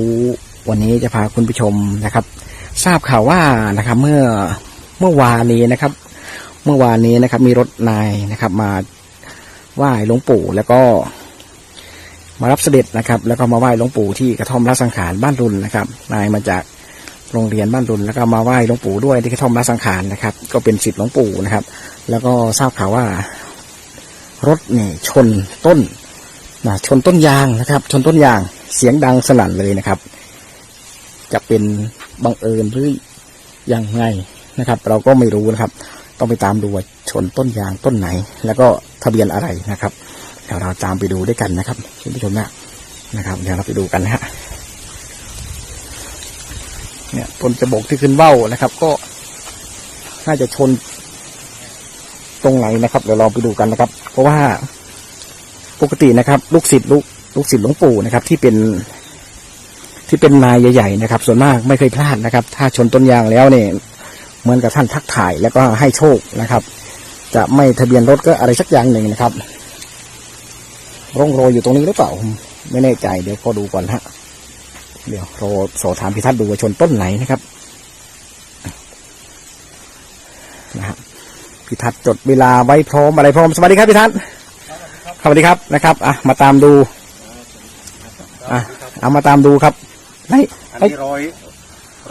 ู้วันนี้จะพาคุณผู้ชมนะครับ ทราบข่าวว่านะครับ เมื่อเมื่อวานนี้นะครับ เมื่อวานนี้นะครับ มีรถนายนะครับ มาไหว้หลวงปู่แล้วก็มารับเสด็จนะครับ แล้วก็มาไหว้หลวงปู่ที่กระท่อมราชสังขารบ้านรุนนะครับ นายมาจากโรงเรียนบ้านรุนแล้วก็มาไหว้หลวงปู่ด้วยที่กระท่อมราชสังขารนะครับ ก็เป็นสิทธิ์หลวงปู่นะครับ แล้วก็ทราบข่าวว่ารถนี่ชนต้นนะชนต้นยางนะครับ ชนต้นยาง เสียงดังสนั่นเลยนะครับ จะเป็นบังเอิญหรือยังไงนะครับ เราก็ไม่รู้นะครับ ต้องไปตามดูว่าชนต้นยางต้นไหน แล้วก็ทะเบียนอะไรนะครับเดี๋ยวเราตามไปดูด้วยกันนะครับคุณผู้ชมนะนะครับ เดี๋ยวเราไปดูกันนะฮะเนี่ยต้นจะบกที่ขึ้นเบ้านะครับ ก็น่าจะชนตรงไหนนะครับ เดี๋ยวเราไปดูกันนะครับ เพราะว่าปกตินะครับ ลูกศิษย์ลูก ลูกศิษย์หลวงปู่นะครับ ที่เป็นที่เป็นนายใหญ่ๆนะครับ ส่วนมากไม่เคยพลาดนะครับ ถ้าชนต้นยางแล้วเนี่ยเหมือนกับท่านทักถ่ายแล้วก็ให้โชคนะครับ จะไม่ทะเบียนรถก็อะไรสักอย่างหนึ่งนะครับ ร่องรอยอยู่ตรงนี้หรือเปล่า ไม่แน่ใจเดี๋ยวขอดูก่อนฮะเดี๋ยวราสอบถามพิทัศน์ดูว่าชนต้นไหนนะครับนะฮะพิทัศน์จดเวลาไว้พร้อมอะไรพร้อมสวัสดีครับพิทัศน์สวัสดีครับนะครับอะมาตามดู เอามาตามดูครับไหนอันเอ้ยนี้รอย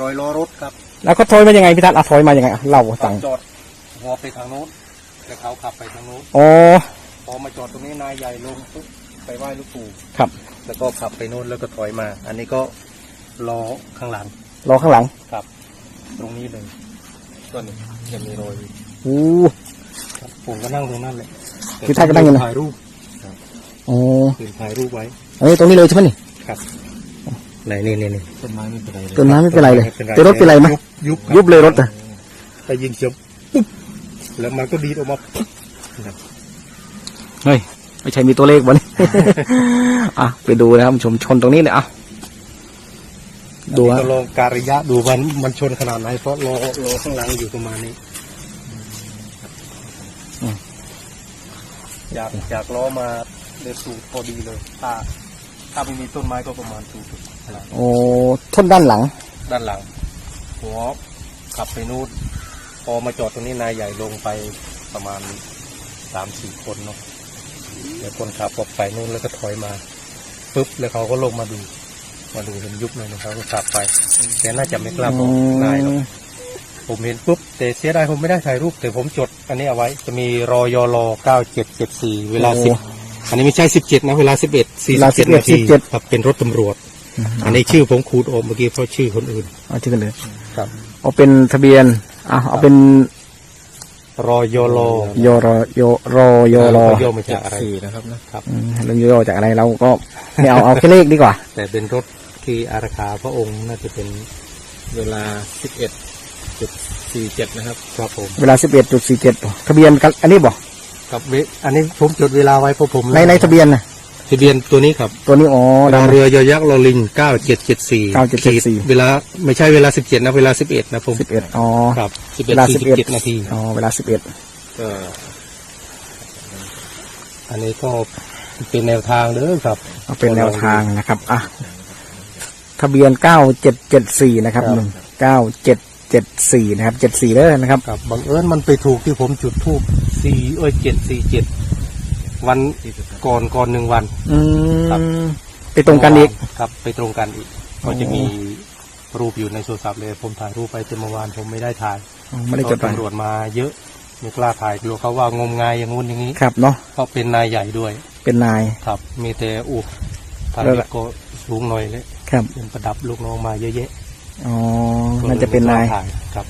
รอยล้อรถครับแล้วเขาถอยมายังไงพิทัศน์อะถอยมายังไงอะเล่าให้ฟังจอดหัวไปทางโน้นแต่เขาขับไปทางโน้นอ๋อพอมาจอดตรงนี้นายใหญ่ลงปุ๊บไปไหว้ลูกปู่ครับแล้วก็ขับไปโน้นแล้วก็ถอยมา อันนี้ก็ล้อข้างหลังรอข้างหลังครับ ตรงนี้เลยก็นี่จะมีรอยอู้ ครับผมก็นั่งตรงนั้นเลยพี่ท่านก็นั่งอยู่นะ ถ่ายรูปอ๋อยืนถ่ายรูปไว้เอ้ยตรงนี้เลยใช่ไหมนี่ ครับไหนนี่นี่นี่ต้นไม้ไม่เป็นไรเลยต้นไม้ไม่เป็นไรเลย แต่รถเป็นไรไหมยุบยุบเลยรถอะแต่ยิงเสียงปุ๊บแล้วมันก็ดีดออกมาปุ๊บเฮ้ยไม่ใช่มีตัวเลขวะนี่อะไปดูนะครับชมชนตรงนี้เลยอะดูอันฮะนี้ก็ลองการระยะดูมันมันชนขนาดไหนเพราะล้อล้อข้างหลังอยู่ประมาณนี้อยากอยากล้อมาเลยสูตรพอดีเลยถ้า ถ้าไม่มีต้นไม้ก็ประมาณสูตรขนาดโอ้ชนด้านหลัง ด้านหลัง หัวขับไปนู่นพอมาจอดตรงนี้นายใหญ่ลงไปประมาณสามสี่คนเนาะแล้วคนขับออกไปนู่นแล้วก็ถอยมาปุ๊บแล้วเขาก็ลงมาดู มาดูเห็นยุบเลยนะครับก็ขับไปแต่น่าจะไม่กล้าบอกนายหรอกผมเห็นปุ๊บแต่เสียดายผมไม่ได้ถ่ายรูปแต่ผมจด อันนี้เอาไว้จะมีรอยอรอเก้าเจ็ดเจ็ดสี่เวลาสิบ อันนี้ไม่ใช่สิบเจ็ดนะเวลาสิบเอ็ดสี่เวลาสิบเจ็ด11นาที17 ครับเป็นรถตำรวจ อันนี้ชื่อผมขูดออกเมื่อกี้เพราะชื่อคนอื่นเอาที่กันเลยครับ เอาเป็นทะเบียนเอาเอาเป็นรอยอรอยอรอยอรอยอรอย่อมาจากอะไรสี่นะครับนะครับ อืมเรื่องย่อจากอะไรเราก็ไม่เอาเอาแค่เลขดีกว่า แต่เป็นรถที่อาราคาพระองค์น่าจะเป็นเวลาสิบเอ็ดจุดสี่เจ็ดนะครับครับผมเวลาสิบเอ็ดจุดสี่เจ็ดทะเบียนกันอันนี้บอก ครับเวอันนี้ผมจดเวลาไว้เพราะผมในในทะเบียนนะทะเบียนตัวนี้ครับตัวนี้อ๋อรดัองเรือยอยักษ์ลอลิงเก้าเจ็ดเจ็ดสี่9774เวลาไม่ใช่เวลาสิบเจ็ดนะเวลาสิบเอ็ดนะผมสิบเอ็ดอ๋อครับสิบเวเอ็ดลาสี่สิสิบบเอ็ดเจ็ดนาทีอ๋อเวลาสิบเอ็ดก็อันนี้ก็เป็นแนวทางเด้อครับเอาเป็นแนวทางนะครับอะทะเบียนเก้าเจ็ดเจ็ดสี่นะครับครับหนึ่งเก้าเจ็ด เจ็ดสี่นะครับเจ็ดสี่เลยนะครับ ครับบังเอิญมันไปถูกที่ผมจุดทูบสี่เอ้ยเจ็ดสี่เจ็ดวันก่อนก่อนหนึ่งวัน อืครับ มไปตรงกันอีก ครับไปตรงกันอีกอ๋อก็จะมีรูปอยู่ในโทรศัพท์เลย ผมถ่ายรูปไปแต่เมื่อวานผมไม่ได้ถ่ายอ๋อไม่ได้จดไปตำรวจมาเยอะไม่กล้าถ่ายกลัวเขาว่างมงายอย่างงู้นอย่างนี้ครับเนาะเพราะเป็นนายใหญ่ด้วย เป็นนาย ครับ มีแต่อุถ่ายแล้วเด็กก็สูงหน่อยเลยครับ เป็นประดับลูกน้องมาเยอะแยะ อ๋อน่าจะเป็นนายถ่าย ครับ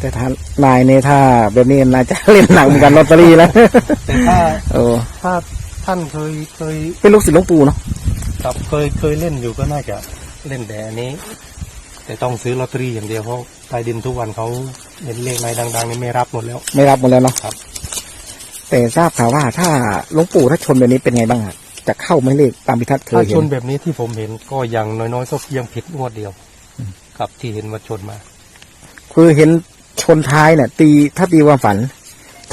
แต่ถ้านายเนี่ยถ้าแบบนี้น่าจะเล่นหนังเหมือนกันลอตเตอรี่แล้วแต่ถ้าเออถ้าท่านเคยเคยเป็นลูกศิษย์หลวงปู่เนาะครับเคยเคยเล่นอยู่ก็น่าจะเล่นแต่อันนี้ แต่ต้องซื้อลอตเตอรี่อย่างเดียวเพราะใต้ดินทุกวันเขาเห็นเลขในดังๆนี่ไม่รับหมดแล้ว ไม่รับหมดแล้วเนาะครับ แต่ทราบข่าวว่าถ้าหลวงปู่ถ้าชนแบบนี้เป็นไงบ้างอะจะเข้าไหม่เลขตามพิทัศน์เคถ้ายเห็ชนนแบบนี้ที่ผมเห็นก็อย่างน้อยๆก็ยังผิดงวดเดียว ครับที่เห็นว่าชนมา คือเห็นชนท้ายเนี่ย ตีถ้าตีความฝัน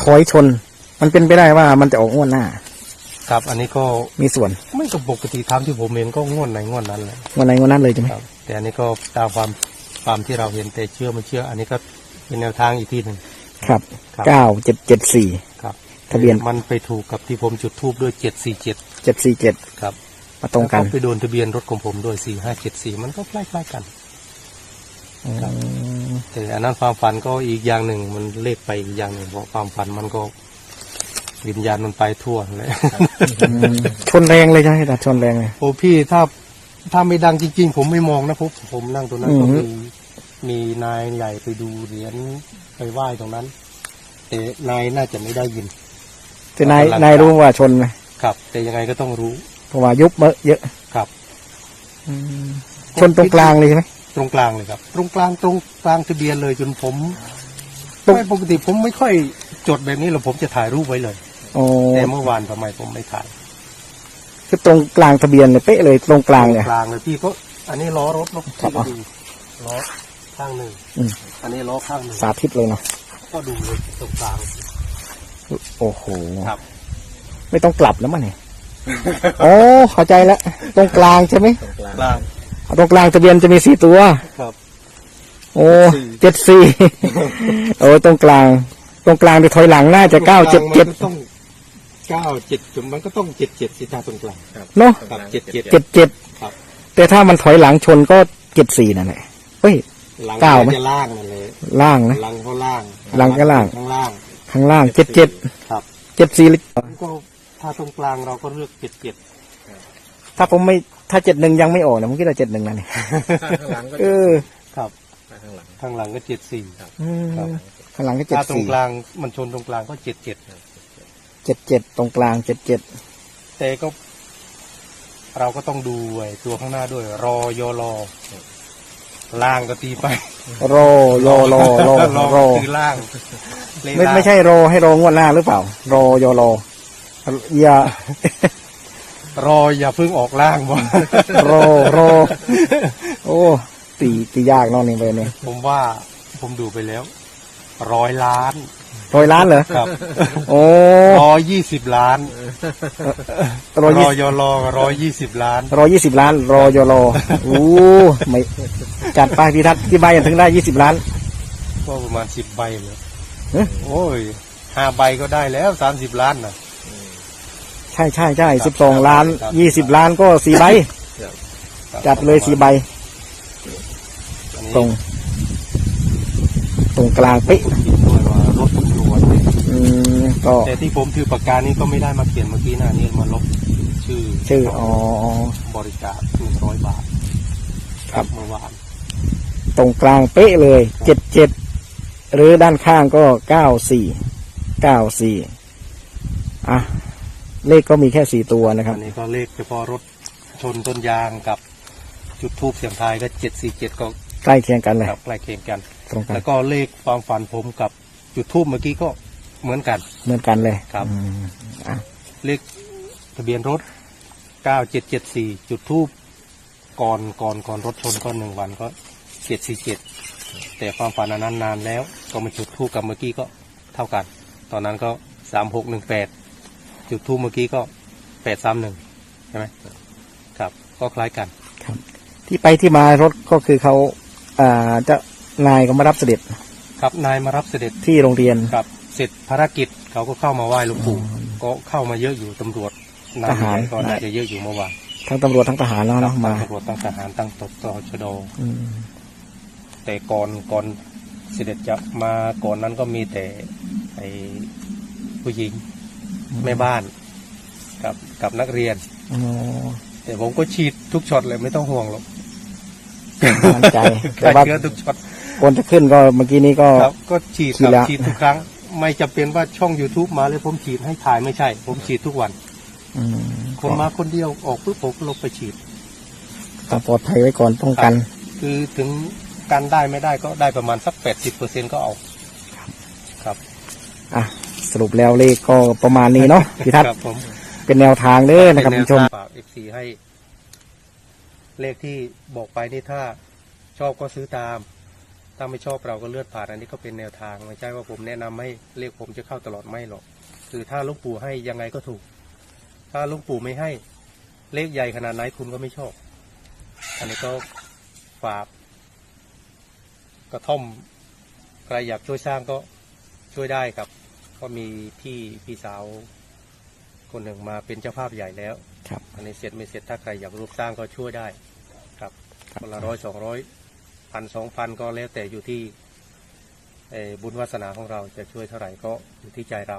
ถอยชน มันเป็นไปได้ว่ามันจะออกงวดหน้า ครับ อันนี้ก็มีส่วนไม่กับปกติตามที่ผมเห็นก็งวดไหนงวดนั้นแหละวันไหนวันนั้นเลยใช่ไหมครับ แต่อันนี้ก็ตามความความที่เราเห็นแต่เชื่อไม่เชื่อ อันนี้ก็เป็นแนวทางอีกที่หนึ่งครับครับเก้าเจ็ดเจ็ดสี่ครับทะเบียนมันไปถูกกับที่ผมจุดทูบด้วยเจ็ดสี่เจ็ดเจ็ดสี่เจ็ดครับมาตรงกันแล้วไปโดนทะเบียนรถของผมด้วยสี่ห้าเจ็ดสี่มันก็ใกล้ๆกันครับอืม แต่อันนั้นความฝันก็อีกอย่างหนึ่งมันเลขไปอีกอย่างหนึ่งเพราะความฝันมันก็วิญญาณมันไปทั่วเลยอืมชนแรงเลยใช่ไหมแต่ชนแรงเลยโอ้พี่ถ้าถ้าไม่ดังจริง ๆ ผมไม่มองนะผมผมนั่งตรงนั้นอืมก็มีมีนายใหญ่ไปดูเหรียญไปไหว้ตรงนั้นแต่นายน่าจะไม่ได้ยินแต่นายหลังนายรู้ว่าชนไหมครับ แต่ยังไงก็ต้องรู้เพราะว่ายุบเมอะเยอะครับอืมชนตรงกลางเลยใช่ไหม ตรงกลางเลยครับ ตรงกลางตรงกลางทะเบียนเลยจนผมตรงไม่ปกติผมไม่ค่อยจดแบบนี้หรอกผมจะถ่ายรูปไว้เลยโอ้แต่เมื่อวานทำไมผมไม่ถ่ายคือตรงกลางทะเบียนเลยเป๊ะเลยตรงกลางเลยกลางเลยพี่ก็อันนี้ล้อรถเนอะครับพี่ก็ดูล้อข้างหนึ่งอืมอันนี้ล้อข้างหนึ่งสาธิตเลยเนาะก็ดูเลยตรงกลางโอ้โหครับ ไม่ต้องกลับแล้วมั้งเนี่ยโอ้เข้าใจแล้วตรงกลางใช่ไหมตรงกลางกลาง ตรงกลางทะเบียนจะมีสี่ตัว ครับ โอ้เจ็ดสี่โอ้ตรงกลาง ตรงกลางไปถอยหลังน่าจะเก้าเจ็ดเจ็ดมันก็ต้องเก้าเจ็ดจุดมันก็ต้องเจ็ดเจ็ดสิจ้าตรงกลางเนาะครับเจ็ดเจ็ดเจ็ดเจ็ดครับแต่ถ้ามันถอยหลังชนก็เจ็ดสี่นั่นแหละเฮ้ยหลังเก้าไหมจะล่างนั่นเลยล่างนะหลังก็ล่างหลังก็ล่างข้างล่างข้างล่างเจ็ดเจ็ดครับเจ็ดสี่มันก็ถ้าตรงกลางเราก็เลือกเจ็ดเจ็ด ถ้าผมไม่ถ้าเจ็ดหนึ่งยังไม่ออกนะผมคิดว่าเจ็ดหนึ่งนั่นเนี่ยข้างหลังก็เออครับข้างหลังข้างหลังก็เจ็ดสี่อืมครับข้างหลังก็เจ็ดถ้าตรงสี่กลางมันชนตรงกลางก็เจ็ดเจ็ดเจ็ดเจ็ดตรงกลางเจ็ดเจ็ดแต่ก็ เราก็ต้องดูไอ้ตัวข้างหน้าด้วย รอยอรอล่างก็ตีไปโรโยโรโรรอโรคือล่างเลขไม่ล่างไม่ใช่โรให้โรงวดหน้าหรือเปล่าโรโยโรอย่า รออย่าเพิ่งออกล่างบ่โรโรโอ้ตีตียากเนอนนี่ไปเนี่ยผมว่าผมดูไปแล้วร้อยล้านร้อยล้านเหรอครับโอ้ร้อยยี่สิบล้านร้อยรยี่อยอรอร้อยยี่สิบล้าน ร้อยยี่สิบล้านโรโยโรโอ้ไม่จัดไปพี่ทัศน์ที่ใบถึงได้ยี่สิบล้าน ก็ประมาณสิบใบเลยเอ๊ะ โอ้ยห้าใบก็ได้แล้วสามสิบล้านนะ ใช่ใช่ใช่ครัสิบบสองล้านครับยี่สิบล้านก็สี่ใบครับจัดเลยสี่ใบอันนี้ตรง ตรงกลางเป๊ะผมคิดด้วยว่ารถตำรวจเนี่ยอืมก็แต่ที่ผมถือปากกานี้ก็ไม่ได้มาเขียนเมื่อกี้นะนี่มาลบชื่อ ชื่ออ๋ออ๋อบริจาคหนึ่งร้อยบาท ครับเมื่อวานตรงกลางเป๊ะเลยเจ็ดเจ็ดหรือด้านข้างก็เก้าสี่เก้าสี่อะ เลขก็มีแค่สี่ตัวนะครับอันนี้ก็เลขเฉพาะรถชนต้นยางกับจุดทูบเสียงทายก็เจ็ดสี่เจ็ดก็ใกล้เคียงกันเลยครับใกล้เคียงกัน ตรงกันแล้วก็เลขความฝันผมกับจุดทูบเมื่อกี้ก็เหมือนกัน เหมือนกันเลยครับ อืมอะเลขทะเบียนรถ 9774 จุดทูบก่อนก่อนก่อนรถชนก็หนึ่งวันก็ 747 แต่ความฝันอันนั้นนานแล้ว ก็มาจุดทูบกับเมื่อกี้ก็เท่ากัน ตอนนั้นก็ 3618 จุดทูบเมื่อกี้ก็831ใช่ไหมครับ ก็คล้ายกันที่ไปที่มารถก็คือเขาอ่าจะนายก็มารับเสด็จ ครับนายมารับเสด็จที่โรงเรียนครับ เสร็จภารกิจเขาก็เข้ามาไหว้หลวงปู่ก็เข้ามาเยอะอยู่ตำรวจนายทหารก็น่าจะเยอะอยู่เมื่อวานทั้งตำรวจทั้งทหารแล้วเนาะมาตำรวจตั้งทหารตั้งตบตชดอืมแต่ก่อนก่อนเสด็จจะมาก่อนนั้นก็มีแต่ไอผู้หญิง แม่บ้าน กับกับนักเรียนอ๋อแต่ผมก็ฉีดทุกช็อตเลยไม่ต้องห่วงหรอกมั่นใจฆ่าแต่ว่าเชื้อทุกช็อตคนจะขึ้นก็เมื่อกี้นี้ก็ครับก็ฉีดฉีดครับแล้วฉีดทุกครั้ง ไม่จำเป็นว่าช่อง youtube มาเลยผมฉีดให้ถ่ายไม่ใช่ ผมฉีดทุกวันอืมคนมาคนเดียวออกปุ๊บผมก็ลบไปฉีดต้องปลอดภัยไว้ก่อนป้องกัน คือถึงกันได้ไม่ได้ก็ได้ประมาณสักแปดสิบเปอร์เซ็นก็เอาครับ อะส รุปแล้วเลขก็ประมาณนี้เนาะพี่ทัศน์ครับผมเป็นแนวทางเด้อนะครับเป็คุณผู้ชมแวทางฝากเอฟซีให้ เลขที่บอกไปนี่ถ้าชอบก็ซื้อตาม ถ้าไม่ชอบเราก็เลื่อนผ่านอันนี้ก็เป็นแนวทางไม่ใช่ว่าผมแนะนำให้เลขผมจะเข้าตลอดไม่หรอก คือถ้าหลูกปู่ให้ยังไงก็ถูก ถ้าหลุงปู่ไม่ให้ เลขใหญ่ขนาดไหนคุณก็ไม่ชอบ อันนี้ก็ฝากกระท่อมใครอยากช่วยสร้างก็ช่วยได้ครับ ก็มีพี่พี่สาว คนหนึ่งมาเป็นเจ้าภาพใหญ่แล้วครับ อันนี้เสร็จไม่เสร็จถ้าใครอยากร่วมสร้างก็ช่วยได้ครับครับคนละร้อยสองร้อยพันสองพันก็แล้วแต่อยู่ที่เอ่อบุญวาสนาของเราจะช่วยเท่าไหร่ก็อยู่ที่ใจเรา